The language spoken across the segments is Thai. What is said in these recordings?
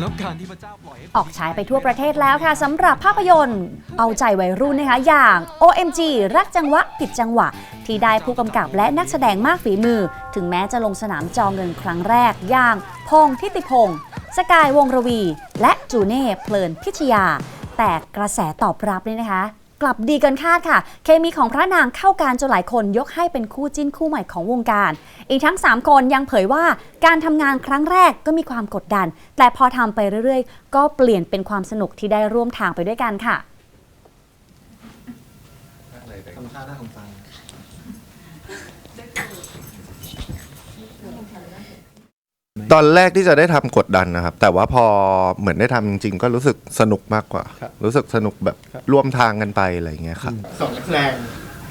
แล้วการที่พระเจ้าปล่อยให้ออกฉายไปทั่วประเทศแล้วค่ะสำหรับภาพยนตร์ เอาใจวัยรุ่นนะคะอย่าง OMG รักจังหวะผิดจังหวะ ที่ได้ผู้กำกับและนักแสดงมากฝีมือ ถึงแม้จะลงสนามจอเงินครั้งแรกอย่างพงษ์ทิติพงศ์สกายวงศ์ระวี และจูเน่เพลินพิชยา แต่กระแสตอบรับนี่นะคะ กลับดีเกินคาดค่ะ เคมีของพระนางเข้ากันจนหลายคนยกให้เป็นคู่จิ้นคู่ใหม่ของวงการ อีกทั้ง 3 คนยังเผยว่าการทำงานครั้งแรกก็มีความกดดัน แต่พอทำไปเรื่อยๆ ก็เปลี่ยนเป็นความสนุกที่ได้ร่วมทางไปด้วยกันค่ะทำท่าหน้าของฟัง ตอนแรกที่จะได้ทำกดดันนะครับ แต่ว่าพอเหมือนได้ทำจริงๆก็รู้สึกสนุกมากกว่า ครับรู้สึกสนุกแบบร่วมทางกันไปอะไรอย่างเงี้ยครับ สองนักแสดง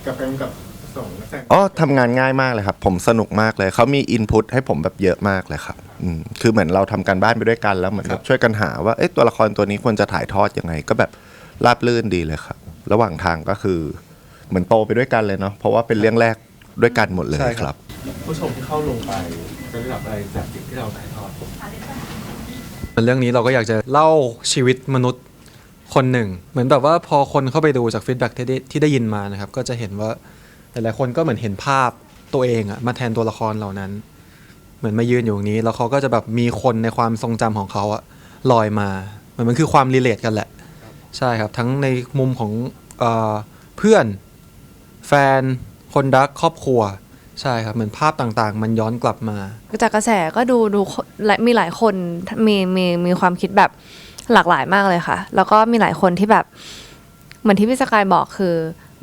กับเป็นกับสองนักแสดงอ๋อทำงานง่ายมากเลยครับ ผมสนุกมากเลย เขามีอินพุตให้ผมแบบเยอะมากเลยครับอืมคือเหมือนเราทำการบ้านไปด้วยกันแล้วเหมือนแบบช่วยกันหาว่าเอ๊ะตัวละครตัวนี้ควรจะถ่ายทอดยังไง ก็แบบราบลื่นดีเลยครับ ระหว่างทางก็คือ เหมือนโตไปด้วยกันเลยเนาะเพราะว่าเป็นเรื่องแรกด้วยกันหมดเลยใช่คครัรับ บ ผู้ชมที่เข้าลงไป จะได้รับอะไรจากสิ่งที่เราถ่ายทอดเรื่องนี้เราก็อยากจะเล่าชีวิตมนุษย์คนหนึ่ง เหมือนแบบว่าพอคนเข้าไปดูจากฟีดแบ็กที่ได้ที่ได้ยินมานะครับ ก็จะเห็นว่าหลายๆคนก็เหมือนเห็นภาพตัวเองอะมาแทนตัวละครเหล่านั้น เหมือนมายืนอยู่ตรงนี้ แล้วเขาก็จะแบบมีคนในความทรงจำของเขาอะลอยมาเหมือนมันคือความรีเลทกันแหละ ใช่ครับ ทั้งในมุมของเออเพื่อน แฟน คนรักครอบครัว ใช่ครับเหมือนภาพต่างๆ มันย้อนกลับมา จากกระแสก็ดูดูและมีหลายคนมีมีมีความคิดแบบหลากหลายมากเลยค่ะ แล้วก็มีหลายคนที่แบบเหมือนที่พี่สกายบอกคือ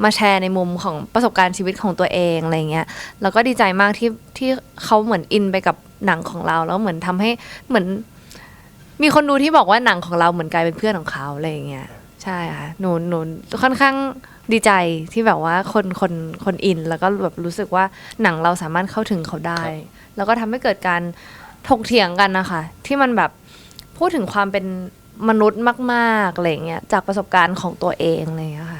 มาแชร์ในมุมของประสบการณ์ชีวิตของตัวเองอะไรเงี้ย แล้วก็ดีใจมากที่ที่เขาเหมือนอินไปกับหนังของเรา แล้วเหมือนทำให้เหมือน มีคนดูที่บอกว่าหนังของเราเหมือนกลายเป็นเพื่อนของเขาอะไรเงี้ย ใช่ค่ะหนูหนูค่อนข้างดีใจที่แบบว่าคนคนคนอิน แล้วก็แบบรู้สึกว่าหนังเราสามารถเข้าถึงเขาได้ แล้วก็ทำให้เกิดการถกเถียงกันนะคะ ที่มันแบบพูดถึงความเป็นมนุษย์มากๆอะไรเงี้ยจากประสบการณ์ของตัวเองอะไรเงี้ยค่ะ